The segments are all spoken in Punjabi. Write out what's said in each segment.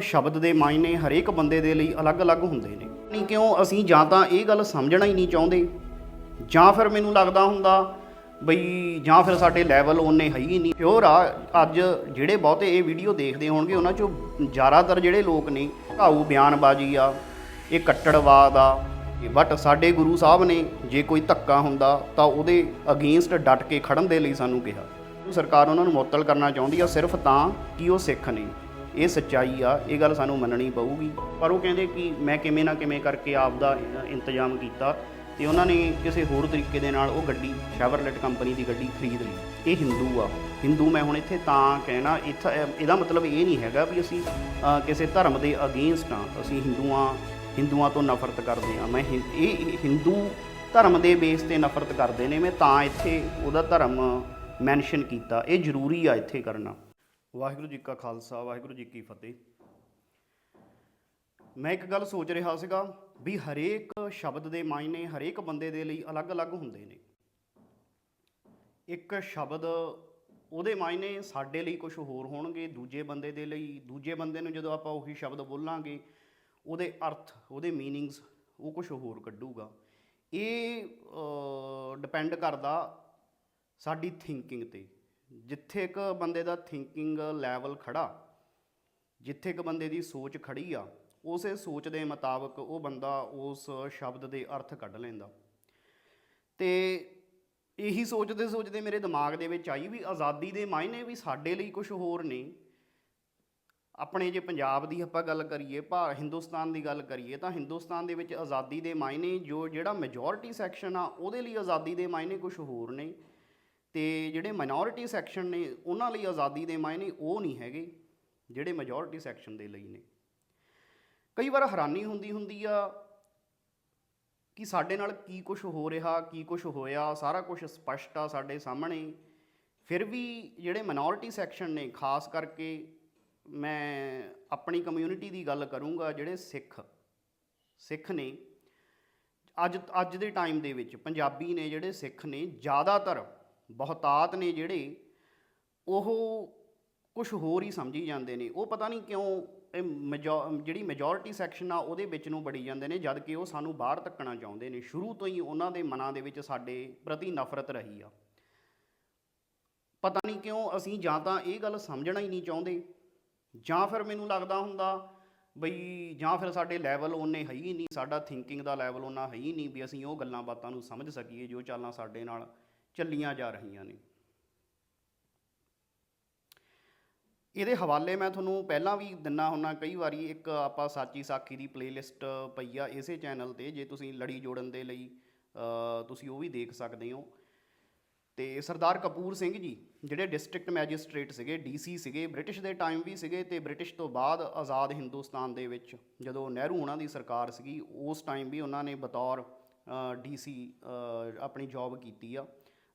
ਸ਼ਬਦ ਦੇ ਮਾਇਨੇ ਹਰੇਕ ਬੰਦੇ ਦੇ ਲਈ ਅਲੱਗ-ਅਲੱਗ ਹੁੰਦੇ ਨੇ। ਨਹੀਂ ਕਿਉਂ ਅਸੀਂ ਜਾਂ ਤਾਂ ਇਹ ਗੱਲ ਸਮਝਣਾ ਹੀ ਨਹੀਂ ਚਾਹੁੰਦੇ, ਜਾਂ ਫਿਰ ਮੈਨੂੰ ਲੱਗਦਾ ਹੁੰਦਾ ਬਈ ਜਾਂ ਫਿਰ ਸਾਡੇ ਲੈਵਲ ਉਹਨੇ ਹੈ ਹੀ ਨਹੀਂ। ਪਿਓਰ ਆ ਅੱਜ ਜਿਹੜੇ ਬਹੁਤੇ ਇਹ ਵੀਡੀਓ ਦੇਖਦੇ ਹੋਣਗੇ, ਉਹਨਾਂ ਚੋਂ ਜ਼ਿਆਦਾਤਰ ਜਿਹੜੇ ਲੋਕ ਨੇ, ਘਾਊ ਬਿਆਨਬਾਜ਼ੀ ਆ, ਇਹ ਕੱਟੜਵਾਦ ਆ ਬਟ ਸਾਡੇ ਗੁਰੂ ਸਾਹਿਬ ਨੇ ਜੇ ਕੋਈ ਧੱਕਾ ਹੁੰਦਾ ਤਾਂ ਉਹਦੇ ਅਗੇਂਸਟ ਡਟ ਕੇ ਖੜਨ ਦੇ ਲਈ ਸਾਨੂੰ ਕਿਹਾ। ਸਰਕਾਰ ਉਹਨਾਂ ਨੂੰ ਮੁਅੱਤਲ ਕਰਨਾ ਚਾਹੁੰਦੀ ਆ, ਸਿਰਫ ਤਾਂ ਕਿ ਉਹ ਸਿੱਖ ਨੇ। ਇਹ ਸੱਚਾਈ ਆ, ਇਹ ਗੱਲ ਸਾਨੂੰ ਮੰਨਣੀ ਪਊਗੀ। ਪਰ ਉਹ ਕਹਿੰਦੇ ਕਿ ਮੈਂ ਕਿਵੇਂ ਨਾ ਕਿਵੇਂ ਕਰਕੇ ਆਪ ਦਾ ਇੰਤਜ਼ਾਮ ਕੀਤਾ ਤੇ ਉਹਨਾਂ ਨੇ ਕਿਸੇ ਹੋਰ ਤਰੀਕੇ ਦੇ ਨਾਲ ਉਹ ਗੱਡੀ, ਸ਼ੈਵਰਲੈਟ ਕੰਪਨੀ ਦੀ ਗੱਡੀ ਖਰੀਦ ਲਈ। ਇਹ ਹਿੰਦੂ ਆ। ਹਿੰਦੂ ਮੈਂ ਹੁਣ ਇੱਥੇ ਤਾਂ ਕਹਿਣਾ, ਇੱਥੇ ਇਹਦਾ ਮਤਲਬ ਇਹ ਨਹੀਂ ਹੈਗਾ ਵੀ ਅਸੀਂ ਕਿਸੇ ਧਰਮ ਦੇ ਅਗੇਂਸਟ ਆ। ਅਸੀਂ ਹਿੰਦੂਆਂ ਹਿੰਦੂਆਂ ਤੋਂ ਨਫ਼ਰਤ ਕਰਦੇ ਆ। ਮੈਂ ਹਿੰ- ਇਹ ਹਿੰਦੂ ਧਰਮ ਦੇ ਬੇਸ ਤੇ ਨਫ਼ਰਤ ਕਰਦੇ ਨੇ, ਮੈਂ ਤਾਂ ਇੱਥੇ ਉਹਦਾ ਧਰਮ ਮੈਂਸ਼ਨ ਕੀਤਾ। ਇਹ ਜ਼ਰੂਰੀ ਆ ਇੱਥੇ ਕਰਨਾ। ਵਾਹਿਗੁਰੂ ਜੀ ਕਾ ਖਾਲਸਾ, ਵਾਹਿਗੁਰੂ ਜੀ ਕੀ ਫਤਿਹ। ਮੈਂ ਇੱਕ ਗੱਲ ਸੋਚ ਰਿਹਾ ਸੀਗਾ ਵੀ ਹਰੇਕ ਸ਼ਬਦ ਦੇ ਮਾਇਨੇ ਹਰੇਕ ਬੰਦੇ ਦੇ ਲਈ ਅਲੱਗ-ਅਲੱਗ ਹੁੰਦੇ ਨੇ। ਇੱਕ ਸ਼ਬਦ ਉਹਦੇ ਮਾਇਨੇ ਸਾਡੇ ਲਈ ਕੁਝ ਹੋਰ ਹੋਣਗੇ, ਦੂਜੇ ਬੰਦੇ ਦੇ ਲਈ, ਦੂਜੇ ਬੰਦੇ ਨੂੰ ਜਦੋਂ ਆਪਾਂ ਉਹੀ ਸ਼ਬਦ ਬੋਲਾਂਗੇ, ਉਹਦੇ ਅਰਥ, ਉਹਦੇ ਮੀਨਿੰਗਸ ਉਹ ਕੁਝ ਹੋਰ ਕੱਢੂਗਾ। ਇਹ ਡਿਪੈਂਡ ਕਰਦਾ ਸਾਡੀ ਥਿੰਕਿੰਗ ਤੇ। ਜਿੱਥੇ ਇੱਕ ਬੰਦੇ ਦਾ ਥਿੰਕਿੰਗ ਲੈਵਲ ਖੜਾ, ਜਿੱਥੇ ਇੱਕ ਬੰਦੇ ਦੀ ਸੋਚ ਖੜੀ ਆ, ਉਸੇ ਸੋਚ ਦੇ ਮੁਤਾਬਕ ਉਹ ਬੰਦਾ ਉਸ ਸ਼ਬਦ ਦੇ ਅਰਥ ਕੱਢ ਲੈਂਦਾ। ਤੇ ਇਹੀ ਸੋਚਦੇ ਸੋਚਦੇ ਮੇਰੇ ਦਿਮਾਗ ਦੇ ਵਿੱਚ ਆਈ ਵੀ ਆਜ਼ਾਦੀ ਦੇ ਮਾਇਨੇ ਵੀ ਸਾਡੇ ਲਈ ਕੁਝ ਹੋਰ ਨੇ। ਆਪਣੇ ਜੇ ਪੰਜਾਬ ਦੀ ਆਪਾਂ ਗੱਲ ਕਰੀਏ, ਭਾ ਹਿੰਦੁਸਤਾਨ ਦੀ ਗੱਲ ਕਰੀਏ, ਤਾਂ ਹਿੰਦੁਸਤਾਨ ਦੇ ਵਿੱਚ ਆਜ਼ਾਦੀ ਦੇ ਮਾਇਨੇ ਜੋ ਜਿਹੜਾ ਮੈਜੋਰਿਟੀ ਸੈਕਸ਼ਨ ਆ, ਉਹਦੇ ਲਈ ਆਜ਼ਾਦੀ ਦੇ ਮਾਇਨੇ ਕੁਝ ਹੋਰ ਨੇ। ਤੇ ਜਿਹੜੇ ਮਾਈਨੋਰਿਟੀ ਸੈਕਸ਼ਨ ਨੇ, ਉਹਨਾਂ ਲਈ ਆਜ਼ਾਦੀ ਦੇ ਮਾਇਨੇ ਉਹ ਨਹੀਂ ਹੈਗੇ, ਜਿਹੜੇ ਮੈਜੋਰਿਟੀ ਸੈਕਸ਼ਨ ਦੇ ਲਈ ਨੇ। ਕਈ ਵਾਰ ਹੈਰਾਨੀ ਹੁੰਦੀ ਹੁੰਦੀ ਆ ਕਿ ਸਾਡੇ ਨਾਲ ਕੀ ਕੁਝ ਹੋ ਰਿਹਾ, ਕੀ ਕੁਝ ਹੋਇਆ, ਸਾਰਾ ਕੁਝ ਸਪਸ਼ਟ ਆ ਸਾਡੇ ਸਾਹਮਣੇ। ਫਿਰ ਵੀ ਜਿਹੜੇ ਮਾਈਨੋਰਿਟੀ ਸੈਕਸ਼ਨ ਨੇ, ਖਾਸ ਕਰਕੇ ਮੈਂ ਆਪਣੀ ਕਮਿਊਨਿਟੀ ਦੀ ਗੱਲ ਕਰੂੰਗਾ, ਜਿਹੜੇ ਸਿੱਖ ਸਿੱਖ ਨੇ, ਅੱਜ ਅੱਜ ਦੇ ਟਾਈਮ ਦੇ ਵਿੱਚ ਪੰਜਾਬੀ ਨੇ ਜਿਹੜੇ ਸਿੱਖ ਨੇ, ਜ਼ਿਆਦਾਤਰ ਬਹੁਤਾਤ ਨੇ ਜਿਹੜੇ, ਉਹ ਕੁਝ ਹੋਰ ਹੀ ਸਮਝੀ ਜਾਂਦੇ ਨੇ। ਉਹ ਪਤਾ ਨਹੀਂ ਕਿਉਂ ਇਹ major- ਜਿਹੜੀ ਮੈਜੋਰਿਟੀ ਸੈਕਸ਼ਨ ਆ, ਉਹਦੇ ਵਿੱਚ ਨੂੰ ਬੜੀ ਜਾਂਦੇ ਨੇ, ਜਦ ਕਿ ਉਹ ਸਾਨੂੰ ਬਾਹਰ ਧੱਕਣਾ ਚਾਹੁੰਦੇ ਨੇ। ਸ਼ੁਰੂ ਤੋਂ ਹੀ ਉਹਨਾਂ ਦੇ ਮਨਾਂ ਦੇ ਵਿੱਚ ਸਾਡੇ ਪ੍ਰਤੀ ਨਫ਼ਰਤ ਰਹੀ ਆ। ਪਤਾ ਨਹੀਂ ਕਿਉਂ ਅਸੀਂ ਜਾਂ ਤਾਂ ਇਹ ਗੱਲ ਸਮਝਣਾ ਹੀ ਨਹੀਂ ਚਾਹੁੰਦੇ, ਜਾਂ ਫਿਰ ਮੈਨੂੰ ਲੱਗਦਾ ਹੁੰਦਾ ਬਈ, ਜਾਂ ਫਿਰ ਸਾਡੇ ਲੈਵਲ ਉਹਨੇ ਹੈ ਹੀ ਨਹੀਂ, ਸਾਡਾ ਥਿੰਕਿੰਗ ਦਾ ਲੈਵਲ ਉਹਨਾਂ ਹੈ ਹੀ ਨਹੀਂ, ਵੀ ਅਸੀਂ ਉਹ ਗੱਲਾਂ ਬਾਤਾਂ ਨੂੰ ਸਮਝ ਸਕੀਏ, ਜੋ ਚਾਲਾਂ ਸਾਡੇ ਨਾਲ ਚੱਲੀਆਂ ਜਾ ਰਹੀਆਂ ਨੇ। ਇਹਦੇ ਹਵਾਲੇ ਮੈਂ ਤੁਹਾਨੂੰ ਪਹਿਲਾਂ ਵੀ ਦਿੰਨਾ ਹੁੰਨਾ, ਕਈ ਵਾਰੀ ਇੱਕ ਆਪਾਂ ਸਾਚੀ ਸਾਖੀ ਦੀ ਪਲੇਲਿਸਟ ਪਈ ਆ ਇਸੇ ਚੈਨਲ ਤੇ, ਜੇ ਤੁਸੀਂ ਲੜੀ ਜੋੜਨ ਦੇ ਲਈ ਤੁਸੀਂ ਉਹ ਵੀ ਦੇਖ ਸਕਦੇ ਹੋ। ਤੇ ਸਰਦਾਰ ਕਪੂਰ ਸਿੰਘ ਜੀ, ਜਿਹੜੇ ਡਿਸਟ੍ਰਿਕਟ ਮੈਜਿਸਟ੍ਰੇਟ ਸੀਗੇ ਡੀਸੀ ਸੀਗੇ ਬ੍ਰਿਟਿਸ਼ ਦੇ ਟਾਈਮ ਵੀ ਸੀਗੇ ਤੇ ਬ੍ਰਿਟਿਸ਼ ਤੋਂ ਬਾਅਦ ਆਜ਼ਾਦ ਹਿੰਦੁਸਤਾਨ ਦੇ ਵਿੱਚ ਜਦੋਂ ਨਹਿਰੂ ਉਹਨਾਂ ਦੀ ਸਰਕਾਰ ਸੀਗੀ, ਉਸ ਟਾਈਮ ਵੀ ਉਹਨਾਂ ਨੇ ਬਤੌਰ ਡੀਸੀ ਆਪਣੀ ਜੌਬ ਕੀਤੀ ਆ।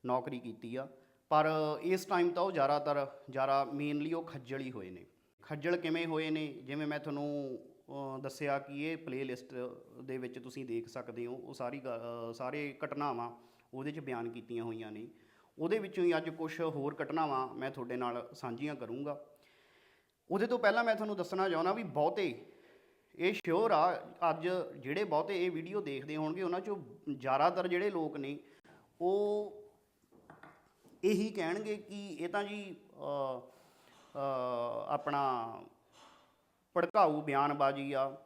ਨੌਕਰੀ ਕੀਤੀ ਆ। ਪਰ ਇਸ ਟਾਈਮ ਤਾਂ ਉਹ ਜ਼ਿਆਦਾਤਰ, ਜ਼ਿਆਦਾ ਮੇਨਲੀ ਉਹ ਖੱਜਲ ਹੀ ਹੋਏ ਨੇ। ਖੱਜਲ ਕਿਵੇਂ ਹੋਏ ਨੇ? ਜਿਵੇਂ ਮੈਂ ਤੁਹਾਨੂੰ ਦੱਸਿਆ ਕਿ ਇਹ ਪਲੇਲਿਸਟ ਦੇ ਵਿੱਚ ਤੁਸੀਂ ਦੇਖ ਸਕਦੇ ਹੋ, ਉਹ ਸਾਰੀ ਸਾਰੇ ਘਟਨਾਵਾਂ ਉਹਦੇ 'ਚ ਬਿਆਨ ਕੀਤੀਆਂ ਹੋਈਆਂ ਨੇ। ਉਹਦੇ ਵਿੱਚੋਂ ਹੀ ਅੱਜ ਕੁਝ ਹੋਰ ਘਟਨਾਵਾਂ ਮੈਂ ਤੁਹਾਡੇ ਨਾਲ ਸਾਂਝੀਆਂ ਕਰੂੰਗਾ। ਉਹਦੇ ਤੋਂ ਪਹਿਲਾਂ ਮੈਂ ਤੁਹਾਨੂੰ ਦੱਸਣਾ ਚਾਹੁੰਦਾ ਵੀ ਬਹੁਤੇ, ਇਹ ਸ਼ੋਰ ਆ, ਅੱਜ ਜਿਹੜੇ ਬਹੁਤੇ ਇਹ ਵੀਡੀਓ ਦੇਖਦੇ ਹੋਣਗੇ, ਉਹਨਾਂ ਚੋਂ ਜ਼ਿਆਦਾਤਰ ਜਿਹੜੇ ਲੋਕ ਨੇ, ਉਹ ਇਹੀ ਕਹਿਣਗੇ ਕਿ ਇਹ ਤਾਂ ਜੀ ਆਪਣਾ ਭੜਕਾਊ ਬਿਆਨਬਾਜ਼ੀ ਆ,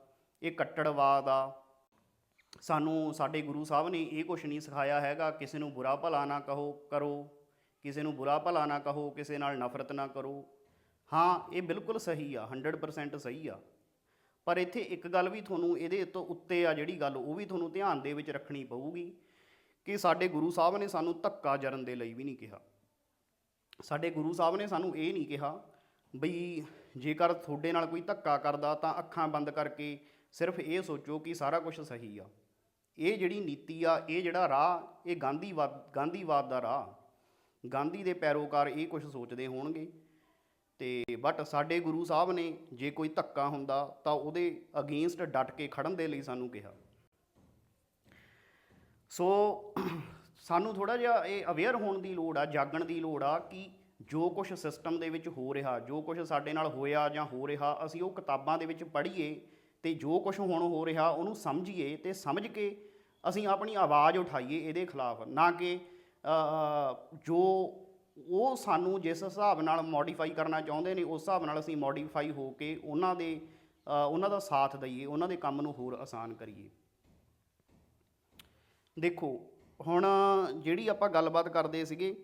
ਇਹ ਕੱਟੜਵਾਦ ਆ। ਸਾਨੂੰ ਸਾਡੇ ਗੁਰੂ ਸਾਹਿਬ ਨੇ ਇਹ ਕੁਝ ਨਹੀਂ ਸਿਖਾਇਆ ਹੈਗਾ, ਕਿਸੇ ਨੂੰ ਬੁਰਾ ਭਲਾ ਨਾ ਕਹੋ, ਕਰੋ। ਕਿਸੇ ਨੂੰ ਬੁਰਾ ਭਲਾ ਨਾ ਕਹੋ, ਕਿਸੇ ਨਾਲ ਨਫ਼ਰਤ ਨਾ ਕਰੋ। ਹਾਂ, ਇਹ ਬਿਲਕੁਲ ਸਹੀ ਆ 100% ਸਹੀ ਆ। ਪਰ ਇੱਥੇ ਇੱਕ ਗੱਲ ਵੀ ਤੁਹਾਨੂੰ ਇਹਦੇ ਤੋਂ ਉੱਤੇ ਆ, ਜਿਹੜੀ ਗੱਲ ਉਹ ਵੀ ਤੁਹਾਨੂੰ ਧਿਆਨ ਦੇ ਵਿੱਚ ਰੱਖਣੀ ਪਊਗੀ। ਕਿ ਸਾਡੇ ਗੁਰੂ ਸਾਹਿਬ ਨੇ ਸਾਨੂੰ ਧੱਕਾ ਜਰਨ ਦੇ ਲਈ ਵੀ ਨਹੀਂ ਕਿਹਾ। ਸਾਡੇ ਗੁਰੂ ਸਾਹਿਬ ਨੇ ਸਾਨੂੰ ਇਹ ਨਹੀਂ ਕਿਹਾ ਬਈ ਜੇਕਰ ਤੁਹਾਡੇ ਨਾਲ ਕੋਈ ਧੱਕਾ ਕਰਦਾ ਤਾਂ ਅੱਖਾਂ ਬੰਦ ਕਰਕੇ ਸਿਰਫ ਇਹ ਸੋਚੋ ਕਿ ਸਾਰਾ ਕੁਝ ਸਹੀ ਆ। ਇਹ ਜਿਹੜੀ ਨੀਤੀ ਆ, ਇਹ ਜਿਹੜਾ ਰਾਹ, ਇਹ ਗਾਂਧੀਵਾਦ ਗਾਂਧੀਵਾਦ ਦਾ ਰਾਹ। ਗਾਂਧੀ ਦੇ ਪੈਰੋਕਾਰ ਇਹ ਕੁਝ ਸੋਚਦੇ ਹੋਣਗੇ। ਤੇ ਬਟ ਸਾਡੇ ਗੁਰੂ ਸਾਹਿਬ ਨੇ ਜੇ ਕੋਈ ਧੱਕਾ ਹੁੰਦਾ ਤਾਂ ਉਹਦੇ ਅਗੇਂਸਟ ਡਟ ਕੇ ਖੜਨ ਦੇ ਲਈ ਸਾਨੂੰ ਕਿਹਾ। ਸੋ ਸਾਨੂੰ ਥੋੜਾ ਜਿਹਾ ਇਹ ਅਵੇਅਰ ਹੋਣ ਦੀ ਲੋੜ ਆ, ਜਾਗਣ ਦੀ ਲੋੜ ਆ ਕਿ ਜੋ ਕੁਝ ਸਿਸਟਮ ਦੇ ਵਿੱਚ ਹੋ ਰਿਹਾ, ਜੋ ਕੁਝ ਸਾਡੇ ਨਾਲ ਹੋਇਆ ਜਾਂ ਹੋ ਰਿਹਾ, ਅਸੀਂ ਉਹ ਕਿਤਾਬਾਂ ਦੇ ਵਿੱਚ ਪੜ੍ਹੀਏ ਤੇ ਜੋ ਕੁਝ ਹੁਣ ਹੋ ਰਿਹਾ ਉਹਨੂੰ ਸਮਝੀਏ ਤੇ ਸਮਝ ਕੇ ਅਸੀਂ ਆਪਣੀ ਆਵਾਜ਼ ਉਠਾਈਏ ਇਹਦੇ ਖਿਲਾਫ, ਨਾ ਕਿ ਜੋ ਉਹ ਸਾਨੂੰ ਜਿਸ ਹਿਸਾਬ ਨਾਲ ਮੋਡੀਫਾਈ ਕਰਨਾ ਚਾਹੁੰਦੇ ਨੇ, ਉਸ ਹਿਸਾਬ ਨਾਲ ਅਸੀਂ ਮੋਡੀਫਾਈ ਹੋ ਕੇ ਉਹਨਾਂ ਦੇ ਉਹਨਾਂ ਦਾ ਸਾਥ ਦਈਏ, ਉਹਨਾਂ ਦੇ ਕੰਮ ਨੂੰ ਹੋਰ ਆਸਾਨ ਕਰੀਏ। ਦੇਖੋ, ਹੁਣ ਜਿਹੜੀ ਆਪਾਂ ਗੱਲਬਾਤ ਕਰਦੇ ਸੀਗੇ,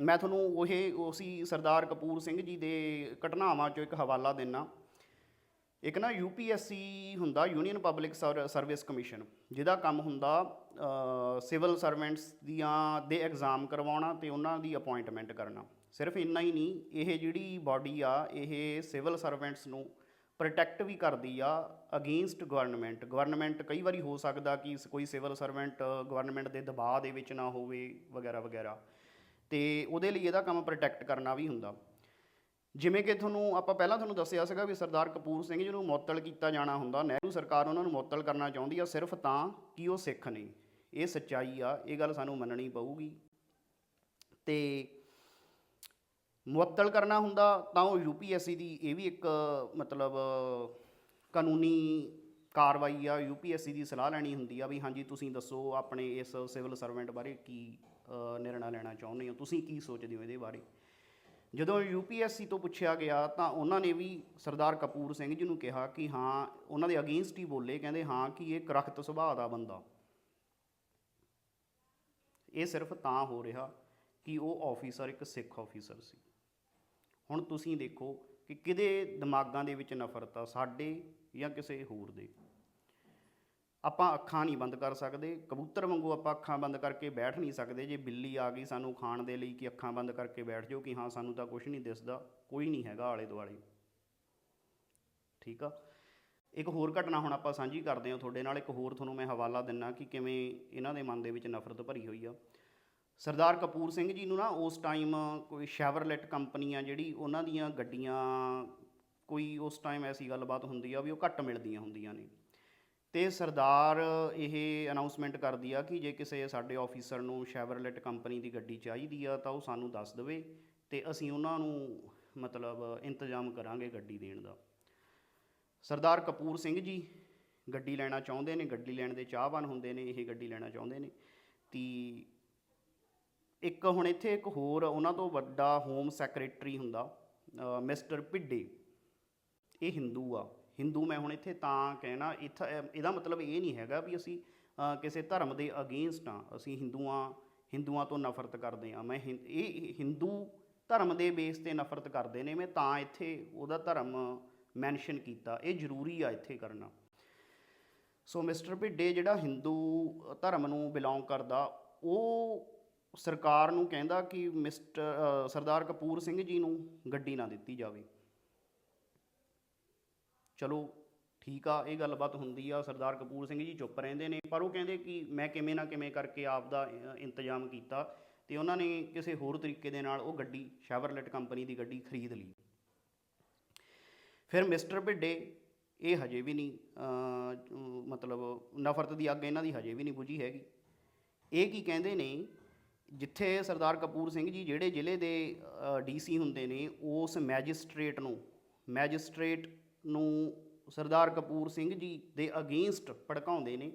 ਮੈਂ ਤੁਹਾਨੂੰ ਉਹ ਉਸੀ ਸਰਦਾਰ ਕਪੂਰ ਸਿੰਘ ਜੀ ਦੇ ਘਟਨਾਵਾਂ ਚੋਂ ਇੱਕ ਹਵਾਲਾ ਦਿੰਨਾ। ਇੱਕ ਨਾ ਯੂਪੀਐਸਸੀ ਹੁੰਦਾ ਯੂਨੀਅਨ ਪਬਲਿਕ ਸਰਵਿਸ ਕਮਿਸ਼ਨ ਜਿਹਦਾ ਕੰਮ ਹੁੰਦਾ ਸਿਵਲ ਸਰਵੈਂਟਸ ਦੀਆਂ ਦੇ ਐਗਜ਼ਾਮ ਕਰਵਾਉਣਾ ਤੇ ਉਹਨਾਂ ਦੀ ਅਪਾਇੰਟਮੈਂਟ ਕਰਨਾ। ਸਿਰਫ ਇੰਨਾ ਹੀ ਨਹੀਂ, ਇਹ ਜਿਹੜੀ ਬਾਡੀ ਆ, ਇਹ ਸਿਵਲ ਸਰਵੈਂਟਸ ਨੂੰ ਪ੍ਰੋਟੈਕਟ ਵੀ ਕਰਦੀ ਆ ਅਗੇਂਸਟ ਗਵਰਨਮੈਂਟ ਗਵਰਨਮੈਂਟ ਕਈ ਵਾਰੀ ਹੋ ਸਕਦਾ ਕਿ ਸ- ਕੋਈ ਸਿਵਲ ਸਰਵੈਂਟ ਗਵਰਨਮੈਂਟ ਦੇ ਦਬਾਅ ਦੇ ਵਿੱਚ ਨਾ ਹੋਵੇ, ਵਗੈਰਾ ਵਗੈਰਾ। ਤੇ ਉਹਦੇ ਲਈ ਇਹਦਾ ਕੰਮ ਪ੍ਰੋਟੈਕਟ ਕਰਨਾ ਵੀ ਹੁੰਦਾ। ਜਿਵੇਂ ਕਿ ਤੁਹਾਨੂੰ, ਆਪਾਂ ਪਹਿਲਾਂ ਤੁਹਾਨੂੰ ਦੱਸਿਆ ਸੀਗਾ ਵੀ ਸਰਦਾਰ ਕਪੂਰ ਸਿੰਘ ਜੀ ਨੂੰ ਮੁਅੱਤਲ ਕੀਤਾ ਜਾਣਾ ਹੁੰਦਾ। ਨਹਿਰੂ ਸਰਕਾਰ ਉਹਨਾਂ ਨੂੰ ਮੁਅੱਤਲ ਕਰਨਾ ਚਾਹੁੰਦੀ ਆ, ਸਿਰਫ ਤਾਂ ਕਿ ਉਹ ਸਿੱਖ ਨੇ। ਇਹ ਸੱਚਾਈ ਆ, ਇਹ ਗੱਲ ਸਾਨੂੰ ਮੰਨਣੀ ਪਊਗੀ। ਤੇ ਮੁਅੱਤਲ ਕਰਨਾ ਹੁੰਦਾ ਤਾਂ ਉਹ ਯੂਪੀਐਸਸੀ ਦੀ ਇਹ ਵੀ ਇੱਕ, ਮਤਲਬ ਕਾਨੂੰਨੀ ਕਾਰਵਾਈ ਆ ਯੂਪੀਐਸਸੀ ਦੀ ਸਲਾਹ ਲੈਣੀ ਹੁੰਦੀ ਆ ਵੀ ਹਾਂਜੀ, ਤੁਸੀਂ ਦੱਸੋ ਆਪਣੇ ਇਸ ਸਿਵਲ ਸਰਵੈਂਟ ਬਾਰੇ ਕੀ ਨਿਰਣਾ ਲੈਣਾ ਚਾਹੁੰਦੇ ਹੋ? ਤੁਸੀਂ ਕੀ ਸੋਚਦੇ ਹੋ ਇਹਦੇ ਬਾਰੇ? ਜਦੋਂ ਯੂਪੀਐਸਸੀ ਤੋਂ ਪੁੱਛਿਆ ਗਿਆ ਤਾਂ ਉਹਨਾਂ ਨੇ ਵੀ ਸਰਦਾਰ ਕਪੂਰ ਸਿੰਘ ਜੀ ਨੂੰ ਕਿਹਾ ਕਿ ਹਾਂ, ਉਹਨਾਂ ਦੇ ਅਗੇਂਸਟ ਹੀ ਬੋਲੇ, ਕਹਿੰਦੇ ਹਾਂ ਕਿ ਇਹ ਕਰਖਤ ਸੁਭਾਅ ਦਾ ਬੰਦਾ। ਇਹ ਸਿਰਫ ਤਾਂ ਹੋ ਰਿਹਾ ਕਿ ਉਹ ਆਫੀਸਰ ਇੱਕ ਸਿੱਖ ਆਫੀਸਰ ਸੀ। ਹੁਣ ਤੁਸੀਂ ਦੇਖੋ ਕਿ ਕਿਹਦੇ ਦਿਮਾਗਾਂ ਦੇ ਵਿੱਚ ਨਫ਼ਰਤ ਆ, ਸਾਡੇ ਜਾਂ ਕਿਸੇ ਹੋਰ ਦੇ? ਆਪਾਂ ਅੱਖਾਂ ਨਹੀਂ ਬੰਦ ਕਰ ਸਕਦੇ, ਕਬੂਤਰ ਵਾਂਗੂ ਆਪਾਂ ਅੱਖਾਂ ਬੰਦ ਕਰਕੇ ਬੈਠ ਨਹੀਂ ਸਕਦੇ, ਜੇ ਬਿੱਲੀ ਆ ਗਈ ਸਾਨੂੰ ਖਾਣ ਦੇ ਲਈ ਕਿ ਅੱਖਾਂ ਬੰਦ ਕਰਕੇ ਬੈਠ ਜਾਓ ਕਿ ਹਾਂ, ਸਾਨੂੰ ਤਾਂ ਕੁਝ ਨਹੀਂ ਦਿਸਦਾ, ਕੋਈ ਨਹੀਂ ਹੈਗਾ ਆਲੇ ਦੁਆਲੇ ਠੀਕ ਆ? ਇੱਕ ਹੋਰ ਘਟਨਾ ਹੁਣ ਆਪਾਂ ਸਾਂਝੀ ਕਰਦੇ ਹਾਂ ਤੁਹਾਡੇ ਨਾਲ, ਇੱਕ ਹੋਰ ਤੁਹਾਨੂੰ ਮੈਂ ਹਵਾਲਾ ਦਿੰਨਾ ਕਿ ਕਿਵੇਂ ਇਹਨਾਂ ਦੇ ਮਨ ਦੇ ਵਿੱਚ ਨਫ਼ਰਤ ਭਰੀ ਹੋਈ ਆ। ਸਰਦਾਰ ਕਪੂਰ ਸਿੰਘ ਜੀ ਨੂੰ ਨਾ ਉਸ ਟਾਈਮ ਕੋਈ ਸ਼ੈਵਰਲੈਟ ਕੰਪਨੀ ਆ ਜਿਹੜੀ ਉਹਨਾਂ ਦੀਆਂ ਗੱਡੀਆਂ ਕੋਈ ਉਸ ਟਾਈਮ ਐਸੀ ਗੱਲਬਾਤ ਹੁੰਦੀ ਆ ਵੀ ਉਹ ਘੱਟ ਮਿਲਦੀਆਂ ਹੁੰਦੀਆਂ ਨੇ। ਤੇ ਸਰਦਾਰ ਇਹ ਅਨਾਉਂਸਮੈਂਟ ਕਰਦੀ ਆ ਕਿ ਜੇ ਕਿਸੇ ਸਾਡੇ ਆਫੀਸਰ ਨੂੰ ਸ਼ੈਵਰਲੈਟ ਕੰਪਨੀ ਦੀ ਗੱਡੀ ਚਾਹੀਦੀ ਆ ਤਾਂ ਉਹ ਸਾਨੂੰ ਦੱਸ ਦੇਵੇ ਤੇ ਅਸੀਂ ਉਹਨਾਂ ਨੂੰ ਮਤਲਬ ਇੰਤਜ਼ਾਮ ਕਰਾਂਗੇ ਗੱਡੀ ਦੇਣ ਦਾ। ਸਰਦਾਰ ਕਪੂਰ ਸਿੰਘ ਜੀ ਗੱਡੀ ਲੈਣਾ ਚਾਹੁੰਦੇ ਨੇ, ਗੱਡੀ ਲੈਣ ਦੇ ਚਾਹਵਾਨ ਹੁੰਦੇ ਨੇ, ਇਹ ਗੱਡੀ ਲੈਣਾ ਚਾਹੁੰਦੇ ਨੇ। ਤੀ ਇੱਕ ਹੁਣ ਇੱਥੇ ਇੱਕ ਹੋਰ ਉਹਨਾਂ ਤੋਂ ਵੱਡਾ ਹੋਮ ਸੈਕਟਰੀ ਹੁੰਦਾ ਮਿਸਟਰ ਭਿੱਡੇ ਇਹ ਹਿੰਦੂ ਆ। ਹਿੰਦੂ ਮੈਂ ਹੁਣ ਇੱਥੇ ਤਾਂ ਕਹਿਣਾ, ਇੱਥਾ ਇਹਦਾ ਮਤਲਬ ਇਹ ਨਹੀਂ ਹੈਗਾ ਵੀ ਅਸੀਂ ਕਿਸੇ ਧਰਮ ਦੇ ਅਗੇਂਸਟ ਆ, ਅਸੀਂ ਹਿੰਦੂਆਂ ਹਿੰਦੂਆਂ ਤੋਂ ਨਫ਼ਰਤ ਕਰਦੇ ਆ। ਮੈਂ ਹਿੰ- ਇਹ ਹਿੰਦੂ ਧਰਮ ਦੇ ਬੇਸ ਤੇ ਨਫ਼ਰਤ ਕਰਦੇ ਨੇ, ਮੈਂ ਤਾਂ ਇੱਥੇ ਉਹਦਾ ਧਰਮ ਮੈਂਸ਼ਨ ਕੀਤਾ। ਇਹ ਜ਼ਰੂਰੀ ਆ ਇੱਥੇ ਕਰਨਾ। ਸੋ ਮਿਸਟਰ ਭਿੱਡੇ ਜਿਹੜਾ ਹਿੰਦੂ ਧਰਮ ਨੂੰ ਬਿਲੋਂਗ ਕਰਦਾ, ਉਹ ਸਰਕਾਰ ਨੂੰ ਕਹਿੰਦਾ ਕਿ ਮਿਸਟਰ ਸਰਦਾਰ ਕਪੂਰ ਸਿੰਘ ਜੀ ਨੂੰ ਗੱਡੀ ਨਾ ਦਿੱਤੀ ਜਾਵੇ। ਚਲੋ, ਠੀਕ ਆ, ਇਹ ਗੱਲਬਾਤ ਹੁੰਦੀ ਆ, ਸਰਦਾਰ ਕਪੂਰ ਸਿੰਘ ਜੀ ਚੁੱਪ ਰਹਿੰਦੇ ਨੇ, ਪਰ ਉਹ ਕਹਿੰਦੇ ਕਿ ਮੈਂ ਕਿਵੇਂ ਨਾ ਕਿਵੇਂ ਕਰਕੇ ਆਪ ਦਾ ਇੰਤਜ਼ਾਮ ਕੀਤਾ ਤੇ ਉਹਨਾਂ ਨੇ ਕਿਸੇ ਹੋਰ ਤਰੀਕੇ ਦੇ ਨਾਲ ਉਹ ਗੱਡੀ, ਸ਼ੈਵਰਲੈਟ ਕੰਪਨੀ ਦੀ ਗੱਡੀ ਖਰੀਦ ਲਈ। ਫਿਰ ਮਿਸਟਰ ਭਿੱਡੇ, ਇਹ ਹਜੇ ਵੀ ਨਹੀਂ ਮਤਲਬ ਨਫ਼ਰਤ ਦੀ ਅੱਗ ਇਹਨਾਂ ਦੀ ਹਜੇ ਵੀ ਨਹੀਂ ਬੁਝੀ ਹੈਗੀ। ਇਹ ਕੀ ਕਹਿੰਦੇ ਨੇ ਜਿੱਥੇ ਸਰਦਾਰ ਕਪੂਰ ਸਿੰਘ ਜੀ ਜਿਹੜੇ ਜ਼ਿਲ੍ਹੇ ਦੇ ਡੀਸੀ ਹੁੰਦੇ ਨੇ, ਉਸ ਮੈਜਿਸਟ੍ਰੇਟ ਨੂੰ ਮੈਜਿਸਟ੍ਰੇਟ ਨੂੰ ਸਰਦਾਰ ਕਪੂਰ ਸਿੰਘ ਜੀ ਦੇ ਅਗੇਂਸਟ ਭੜਕਾਉਂਦੇ ਨੇ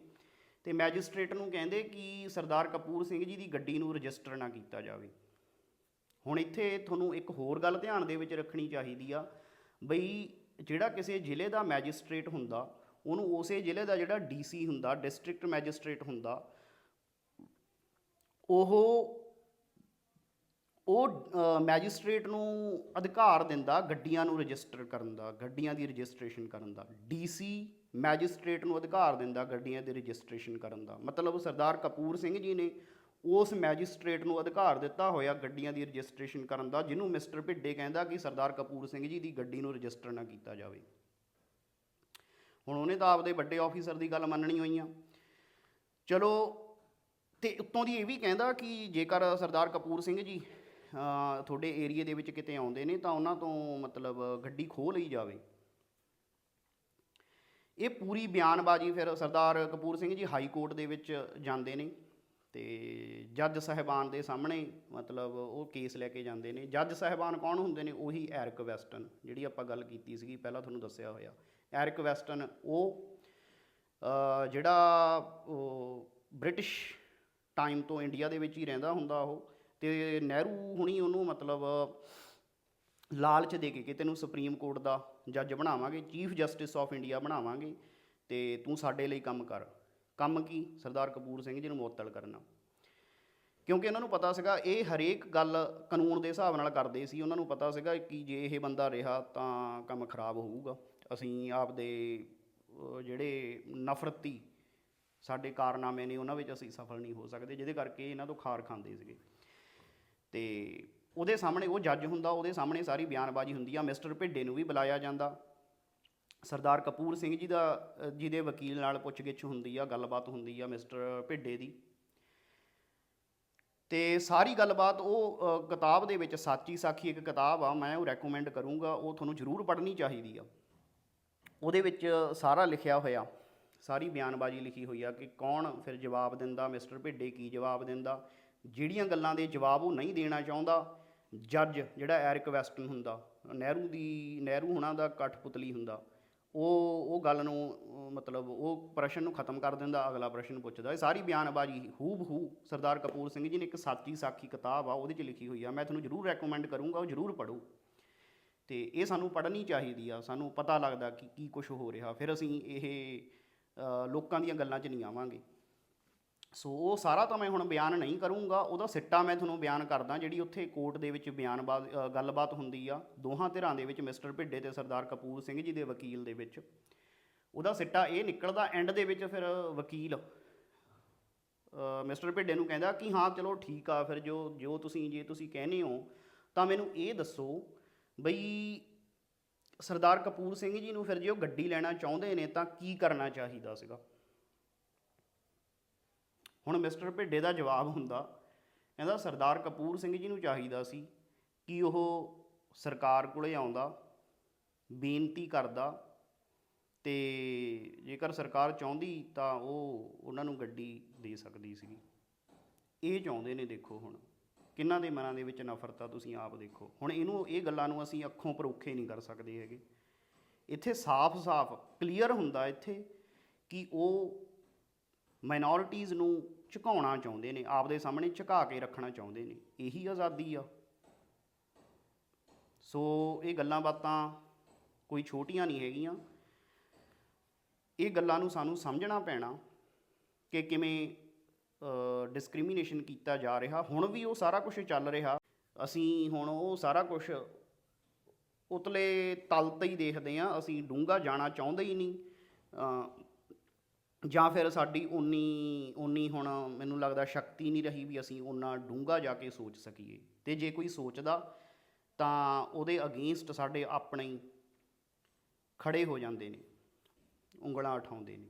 ਤੇ ਮੈਜਿਸਟ੍ਰੇਟ ਨੂੰ ਕਹਿੰਦੇ ਕਿ ਸਰਦਾਰ ਕਪੂਰ ਸਿੰਘ ਜੀ ਦੀ ਗੱਡੀ ਨੂੰ ਰਜਿਸਟਰ ਨਾ ਕੀਤਾ ਜਾਵੇ। ਹੁਣ ਇੱਥੇ ਤੁਹਾਨੂੰ ਇੱਕ ਹੋਰ ਗੱਲ ਧਿਆਨ ਦੇ ਵਿੱਚ ਰੱਖਣੀ ਚਾਹੀਦੀ ਆ, ਬਈ ਜਿਹੜਾ ਕਿਸੇ ਜ਼ਿਲ੍ਹੇ ਦਾ ਮੈਜਿਸਟ੍ਰੇਟ ਹੁੰਦਾ, ਉਹਨੂੰ ਉਸੇ ਜ਼ਿਲ੍ਹੇ ਦਾ ਜਿਹੜਾ ਡੀਸੀ ਹੁੰਦਾ, ਡਿਸਟ੍ਰਿਕਟ ਮੈਜਿਸਟ੍ਰੇਟ ਹੁੰਦਾ ਉਹ ਉਹ ਮੈਜਿਸਟ੍ਰੇਟ ਨੂੰ ਅਧਿਕਾਰ ਦਿੰਦਾ, ਗੱਡੀਆਂ ਨੂੰ ਰਜਿਸਟਰ ਕਰਨ ਦਾ, ਗੱਡੀਆਂ ਦੀ ਰਜਿਸਟ੍ਰੇਸ਼ਨ ਕਰਨ ਦਾ। ਡੀਸੀ ਮੈਜਿਸਟ੍ਰੇਟ ਨੂੰ ਅਧਿਕਾਰ ਦਿੰਦਾ, ਗੱਡੀਆਂ ਦੀ ਰਜਿਸਟ੍ਰੇਸ਼ਨ ਕਰਨ ਦਾ। ਮਤਲਬ ਸਰਦਾਰ ਕਪੂਰ ਸਿੰਘ ਜੀ ਨੇ ਉਸ ਮੈਜਿਸਟ੍ਰੇਟ ਨੂੰ ਅਧਿਕਾਰ ਦਿੱਤਾ ਹੋਇਆ, ਗੱਡੀਆਂ ਦੀ ਰਜਿਸਟ੍ਰੇਸ਼ਨ ਕਰਨ ਦਾ, ਜਿਹਨੂੰ ਮਿਸਟਰ ਭਿੱਡੇ ਕਹਿੰਦਾ ਕਿ ਸਰਦਾਰ ਕਪੂਰ ਸਿੰਘ ਜੀ ਦੀ ਗੱਡੀ ਨੂੰ ਰਜਿਸਟਰ ਨਾ ਕੀਤਾ ਜਾਵੇ। ਹੁਣ ਉਹਨੇ ਤਾਂ ਆਪਦੇ ਵੱਡੇ ਆਫੀਸਰ ਦੀ ਗੱਲ ਮੰਨਣੀ ਹੋਈ ਆ। ਚਲੋ ਤੇ ਉੱਤੋਂ ਦੀ ਇਹ ਵੀ ਕਹਿੰਦਾ ਕਿ ਜੇਕਰ ਸਰਦਾਰ ਕਪੂਰ ਸਿੰਘ ਜੀ ਤੁਹਾਡੇ ਏਰੀਏ ਦੇ ਵਿੱਚ ਕਿਤੇ ਆਉਂਦੇ ਨੇ ਤਾਂ ਉਹਨਾਂ ਤੋਂ ਮਤਲਬ ਗੱਡੀ ਖੋਹ ਲਈ ਜਾਵੇ। ਇਹ ਪੂਰੀ ਬਿਆਨਬਾਜ਼ੀ ਫਿਰ ਸਰਦਾਰ ਕਪੂਰ ਸਿੰਘ ਜੀ ਹਾਈ ਕੋਰਟ ਦੇ ਵਿੱਚ ਜਾਂਦੇ ਨੇ ਤੇ ਜੱਜ ਸਾਹਿਬਾਨ ਦੇ ਸਾਹਮਣੇ ਮਤਲਬ ਉਹ ਕੇਸ ਲੈ ਕੇ ਜਾਂਦੇ ਨੇ। ਜੱਜ ਸਾਹਿਬਾਨ ਕੌਣ ਹੁੰਦੇ ਨੇ? ਉਹੀ ਐਰਿਕ ਵੈਸਟਨ, ਜਿਹੜੀ ਆਪਾਂ ਗੱਲ ਕੀਤੀ ਸੀਗੀ, ਪਹਿਲਾਂ ਤੁਹਾਨੂੰ ਦੱਸਿਆ ਹੋਇਆ। ਐਰਿਕ ਵੈਸਟਨ ਉਹ ਜਿਹੜਾ ਉਹ ਬ੍ਰਿਟਿਸ਼ ਟਾਈਮ ਤੋਂ ਇੰਡੀਆ ਦੇ ਵਿੱਚ ਹੀ ਰਹਿੰਦਾ ਹੁੰਦਾ ਉਹ ਤੇ ਨਹਿਰੂ ਹੁਣੀ ਉਹਨੂੰ ਮਤਲਬ ਲਾਲਚ ਦੇ ਕੇ ਕਿ ਤੈਨੂੰ ਸੁਪਰੀਮ ਕੋਰਟ ਦਾ ਜੱਜ ਬਣਾਵਾਂਗੇ ਚੀਫ ਜਸਟਿਸ ਆਫ ਇੰਡੀਆ ਬਣਾਵਾਂਗੇ ਤੇ ਤੂੰ ਸਾਡੇ ਲਈ ਕੰਮ ਕਰ। ਕੰਮ ਕੀ? ਸਰਦਾਰ ਕਪੂਰ ਸਿੰਘ ਜੀ ਨੂੰ ਮੁਅੱਤਲ ਕਰਨਾ। ਕਿਉਂਕਿ ਉਹਨਾਂ ਨੂੰ ਪਤਾ ਸੀਗਾ, ਇਹ ਹਰੇਕ ਗੱਲ ਕਾਨੂੰਨ ਦੇ ਹਿਸਾਬ ਨਾਲ ਕਰਦੇ ਸੀ। ਉਹਨਾਂ ਨੂੰ ਪਤਾ ਸੀਗਾ ਕਿ ਜੇ ਇਹ ਬੰਦਾ ਰਿਹਾ ਤਾਂ ਕੰਮ ਖਰਾਬ ਹੋਊਗਾ। ਅਸੀਂ ਆਪਦੇ ਜਿਹੜੇ ਨਫ਼ਰਤੀ ਸਾਡੇ ਕਾਰਨਾਮੇ ਨੇ ਉਹਨਾਂ ਵਿੱਚ ਅਸੀਂ ਸਫਲ ਨਹੀਂ ਹੋ ਸਕਦੇ, ਜਿਹਦੇ ਕਰਕੇ ਇਹਨਾਂ ਤੋਂ ਖਾਰ ਖਾਂਦੇ ਸੀਗੇ। ਤੇ ਉਹਦੇ ਸਾਹਮਣੇ ਉਹ ਜੱਜ ਹੁੰਦਾ, ਉਹਦੇ ਸਾਹਮਣੇ ਸਾਰੀ ਬਿਆਨਬਾਜ਼ੀ ਹੁੰਦੀ ਆ। ਮਿਸਟਰ ਭਿੱਡੇ ਨੂੰ ਵੀ ਬੁਲਾਇਆ ਜਾਂਦਾ। ਸਰਦਾਰ ਕਪੂਰ ਸਿੰਘ ਜੀ ਦਾ ਜਿਹਦੇ ਵਕੀਲ ਨਾਲ ਪੁੱਛਗਿੱਛ ਹੁੰਦੀ ਆ, ਗੱਲਬਾਤ ਹੁੰਦੀ ਆ ਮਿਸਟਰ ਭਿੱਡੇ ਦੀ। ਤੇ ਸਾਰੀ ਗੱਲਬਾਤ ਉਹ ਕਿਤਾਬ ਦੇ ਵਿੱਚ ਸਾਚੀ ਸਾਖੀ ਇੱਕ ਕਿਤਾਬ ਆ, ਮੈਂ ਉਹ ਰეკਮੈਂਡ ਕਰੂੰਗਾ, ਉਹ ਤੁਹਾਨੂੰ ਜ਼ਰੂਰ ਪੜ੍ਹਨੀ ਚਾਹੀਦੀ ਆ। ਉਹਦੇ ਵਿੱਚ ਸਾਰਾ ਲਿਖਿਆ ਹੋਇਆ। ਸਾਰੀ ਬਿਆਨਬਾਜ਼ੀ ਲਿਖੀ ਹੋਈ ਆ ਕਿ ਕੌਣ ਫਿਰ ਜਵਾਬ ਦਿੰਦਾ, ਮਿਸਟਰ ਭਿੱਡੇ ਕੀ ਜਵਾਬ ਦਿੰਦਾ? ਜਿਹੜੀਆਂ ਗੱਲਾਂ ਦੇ ਜਵਾਬ ਉਹ ਨਹੀਂ ਦੇਣਾ ਚਾਹੁੰਦਾ, ਜੱਜ ਜਿਹੜਾ ਐਰਿਕ ਵੈਸਟਨ ਹੁੰਦਾ, ਨਹਿਰੂ ਦੀ, ਨਹਿਰੂ ਹੁਣਾਂ ਦਾ ਕਠਪੁਤਲੀ ਹੁੰਦਾ, ਉਹ ਉਹ ਗੱਲ ਨੂੰ ਮਤਲਬ ਉਹ ਪ੍ਰਸ਼ਨ ਨੂੰ ਖਤਮ ਕਰ ਦਿੰਦਾ, ਅਗਲਾ ਪ੍ਰਸ਼ਨ ਪੁੱਛਦਾ। ਇਹ ਸਾਰੀ ਬਿਆਨਬਾਜ਼ੀ ਹੂਬ ਹੂ ਸਰਦਾਰ ਕਪੂਰ ਸਿੰਘ ਜੀ ਨੇ ਇੱਕ ਸਾਚੀ ਸਾਖੀ ਕਿਤਾਬ ਆ, ਉਹਦੇ 'ਚ ਲਿਖੀ ਹੋਈ ਆ। ਮੈਂ ਤੁਹਾਨੂੰ ਜ਼ਰੂਰ ਰეკਮੈਂਡ ਕਰੂੰਗਾ, ਉਹ ਜ਼ਰੂਰ ਪੜ੍ਹੋ। ਤੇ ਇਹ ਸਾਨੂੰ ਪੜ੍ਹਨੀ ਚਾਹੀਦੀ ਆ, ਸਾਨੂੰ ਪਤਾ ਲੱਗਦਾ ਕਿ ਕੀ ਕੁਝ ਹੋ ਰਿਹਾ। ਫਿਰ ਅਸੀਂ ਇਹ ਲੋਕਾਂ ਦੀਆਂ ਗੱਲਾਂ 'ਚ ਨਹੀਂ ਆਵਾਂਗੇ। ਸੋ ਉਹ ਸਾਰਾ ਤਾਂ ਮੈਂ ਹੁਣ ਬਿਆਨ ਨਹੀਂ ਕਰੂੰਗਾ, ਉਹਦਾ ਸਿੱਟਾ ਮੈਂ ਤੁਹਾਨੂੰ ਬਿਆਨ ਕਰਦਾ, ਜਿਹੜੀ ਉੱਥੇ ਕੋਰਟ ਦੇ ਵਿੱਚ ਬਿਆਨਬਾਜ਼ ਗੱਲਬਾਤ ਹੁੰਦੀ ਆ, ਦੋਹਾਂ ਧਿਰਾਂ ਦੇ ਵਿੱਚ, ਮਿਸਟਰ ਭਿੱਡੇ ਤੇ ਸਰਦਾਰ ਕਪੂਰ ਸਿੰਘ ਜੀ ਦੇ ਵਕੀਲ ਦੇ ਵਿੱਚ। ਉਹਦਾ ਸਿੱਟਾ ਇਹ ਨਿਕਲਦਾ ਐਂਡ ਦੇ ਵਿੱਚ ਫਿਰ ਵਕੀਲ। ਮਿਸਟਰ ਭਿੱਡੇ ਨੂੰ ਕਹਿੰਦਾ ਕਿ ਹਾਂ, ਚਲੋ ਠੀਕ ਆ, ਫਿਰ ਜੋ ਜੋ ਤੁਸੀਂ, ਜੇ ਤੁਸੀਂ ਕਹਿੰਦੇ ਹੋ, ਤਾਂ ਮੈਨੂੰ ਇਹ ਦੱਸੋ ਬਈ ਸਰਦਾਰ ਕਪੂਰ ਸਿੰਘ ਜੀ ਨੂੰ ਫਿਰ ਜੇ ਉਹ ਗੱਡੀ ਲੈਣਾ ਚਾਹੁੰਦੇ ਨੇ ਤਾਂ ਕੀ ਕਰਨਾ ਚਾਹੀਦਾ ਸੀਗਾ? ਹੁਣ ਮਿਸਟਰ ਭਿੱਡੇ ਦਾ ਜਵਾਬ ਹੁੰਦਾ, ਕਹਿੰਦਾ ਸਰਦਾਰ ਕਪੂਰ ਸਿੰਘ ਜੀ ਨੂੰ ਚਾਹੀਦਾ ਸੀ ਕਿ ਉਹ ਸਰਕਾਰ ਕੋਲੇ ਆਉਂਦਾ, ਬੇਨਤੀ ਕਰਦਾ ਤੇ ਜੇਕਰ ਸਰਕਾਰ ਚਾਹੁੰਦੀ ਤਾਂ ਉਹ ਉਹਨਾਂ ਨੂੰ ਗੱਡੀ ਦੇ ਸਕਦੀ ਸੀ ਇਹ ਚਾਹੁੰਦੇ ਨੇ ਦੇਖੋ ਹੁਣ। ਕਿੰਨਾਂ ਦੇ ਮਨਾਂ ਦੇ ਵਿੱਚ ਨਫ਼ਰਤ ਆ ਤੁਸੀਂ ਆਪ ਦੇਖੋ। ਹੁਣ ਇਹਨੂੰ, ਇਹ ਗੱਲਾਂ ਨੂੰ ਅਸੀਂ ਅੱਖੋਂ ਪਰੋਖੇ ਨਹੀਂ ਕਰ ਸਕਦੇ ਹੈਗੇ। ਇੱਥੇ ਸਾਫ਼-ਸਾਫ਼ ਕਲੀਅਰ ਹੁੰਦਾ ਇੱਥੇ ਕਿ ਉਹ ਮਾਈਨੋਰਿਟੀਜ਼ ਨੂੰ ਝੁਕਾਉਣਾ ਚਾਹੁੰਦੇ ਨੇ ਆਪਦੇ ਸਾਹਮਣੇ ਝੁਕਾ ਕੇ ਰੱਖਣਾ ਚਾਹੁੰਦੇ ਨੇ। ਇਹੀ ਆਜ਼ਾਦੀ ਆ। ਸੋ ਇਹ ਗੱਲਾਂ ਬਾਤਾਂ ਕੋਈ ਛੋਟੀਆਂ ਨਹੀਂ ਹੈਗੀਆਂ। ਇਹ ਗੱਲਾਂ ਨੂੰ ਸਾਨੂੰ ਸਮਝਣਾ ਪੈਣਾ ਕਿ ਕਿਵੇਂ ਡਿਸਕ੍ਰਿਮੀਨੇਸ਼ਨ ਕੀਤਾ ਜਾ ਰਿਹਾ। ਹੁਣ ਵੀ ਉਹ ਸਾਰਾ ਕੁਝ ਚੱਲ ਰਿਹਾ। ਅਸੀਂ ਹੁਣ ਉਹ ਸਾਰਾ ਕੁਝ ਉਤਲੇ ਤਲ ਤੇ ਹੀ ਦੇਖਦੇ ਆ ਅਸੀਂ ਡੂੰਘਾ ਜਾਣਾ ਚਾਹੁੰਦੇ ਹੀ ਨਹੀਂ। ਜਾਂ ਫਿਰ ਸਾਡੀ ਉਨੀ ਉਨੀ ਹੁਣ ਮੈਨੂੰ ਲੱਗਦਾ ਸ਼ਕਤੀ ਨਹੀਂ ਰਹੀ ਵੀ ਅਸੀਂ ਉਹਨਾਂ ਡੂੰਘਾ ਜਾ ਕੇ ਸੋਚ ਸਕੀਏ। ਤੇ ਜੇ ਕੋਈ ਸੋਚਦਾ, ਤਾਂ ਉਹਦੇ ਅਗੇਂਸਟ ਸਾਡੇ ਆਪਣੇ ਹੀ ਖੜੇ ਹੋ ਜਾਂਦੇ ਨੇ। ਉਂਗਲਾਂ ਉਠਾਉਂਦੇ ਨੇ।